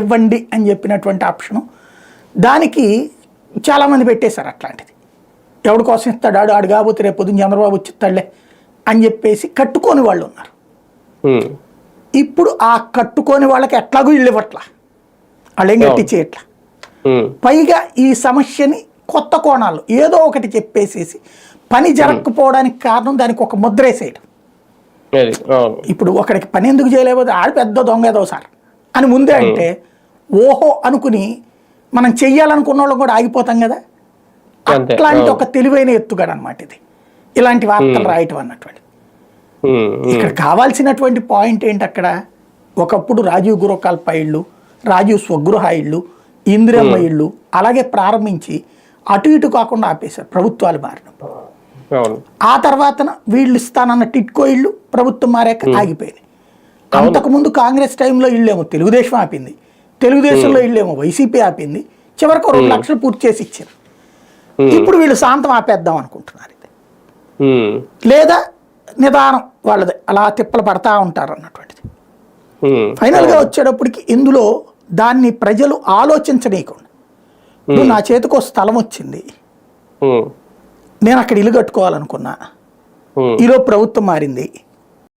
ఇవ్వండి అని చెప్పినటువంటి ఆప్షను. దానికి చాలామంది పెట్టేశారు అట్లాంటిది. ఎవడి కోసం ఇస్తాడు? ఆడు ఆడు కాకపోతే రేపు పొద్దున్న చంద్రబాబు వచ్చిస్తాడులే అని చెప్పేసి కట్టుకోని వాళ్ళు ఉన్నారు. ఇప్పుడు ఆ కట్టుకోని వాళ్ళకి ఎట్లాగూ ఇల్లు ఇవ్వట్లా? వాళ్ళు ఏం గట్టి చేయట్లా? ఉమ్, పైగా ఈ సమస్యని కొత్త కోణాలు ఏదో ఒకటి చెప్పేసేసి పని జరగకపోవడానికి కారణం దానికి ఒక ముద్రేసేయడం ఇప్పుడు ఒకడికి పని ఎందుకు చేయలేకపోతే ఆడు పెద్ద దొంగ ఏదో సార్ అని ముందే అంటే ఓహో అనుకుని మనం చెయ్యాలనుకున్న వాళ్ళం కూడా ఆగిపోతాం కదా? అట్లాంటి. ఒక తెలివైన ఎత్తుగడ అనమాట ఇది. ఇలాంటి వార్తలు రాయటం అన్నటువంటి ఇక్కడ కావాల్సినటువంటి పాయింట్ ఏంటి అక్కడ? ఒకప్పుడు రాజీవ్ గురకాల్ప ఇళ్ళు రాజీవ్ స్వగృహ ఇళ్ళు ఇందిరమ్మ ఇళ్ళు అలాగే ప్రారంభించి అటు ఇటు కాకుండా ఆపేశారు ప్రభుత్వాలు మారినప్పుడు. ఆ తర్వాత వీళ్ళు ఇస్తానన్న టిట్కో ఇళ్ళు ప్రభుత్వం మారాక ఆగిపోయినాయి. అంతకుముందు కాంగ్రెస్ టైంలో ఇళ్ళేమో తెలుగుదేశం ఆపింది. తెలుగుదేశంలో ఇళ్ళేమో వైసీపీ ఆపింది. చివరికి రెండు లక్షలు పూర్తి చేసి ఇచ్చారు. ఇప్పుడు వీళ్ళు శాంతం ఆపేద్దాం అనుకుంటున్నారు ఇది. లేదా నిదానం వాళ్ళది. అలా తిప్పలు పడతా ఉంటారు అన్నటువంటిది. ఫైనల్గా వచ్చేటప్పటికి ఇందులో దాన్ని ప్రజలు ఆలోచించనీయకుండా. ఇప్పుడు నా చేతికి స్థలం వచ్చింది. నేను అక్కడ ఇల్లు కట్టుకోవాలనుకున్నా. ఈలో ప్రభుత్వం మారింది.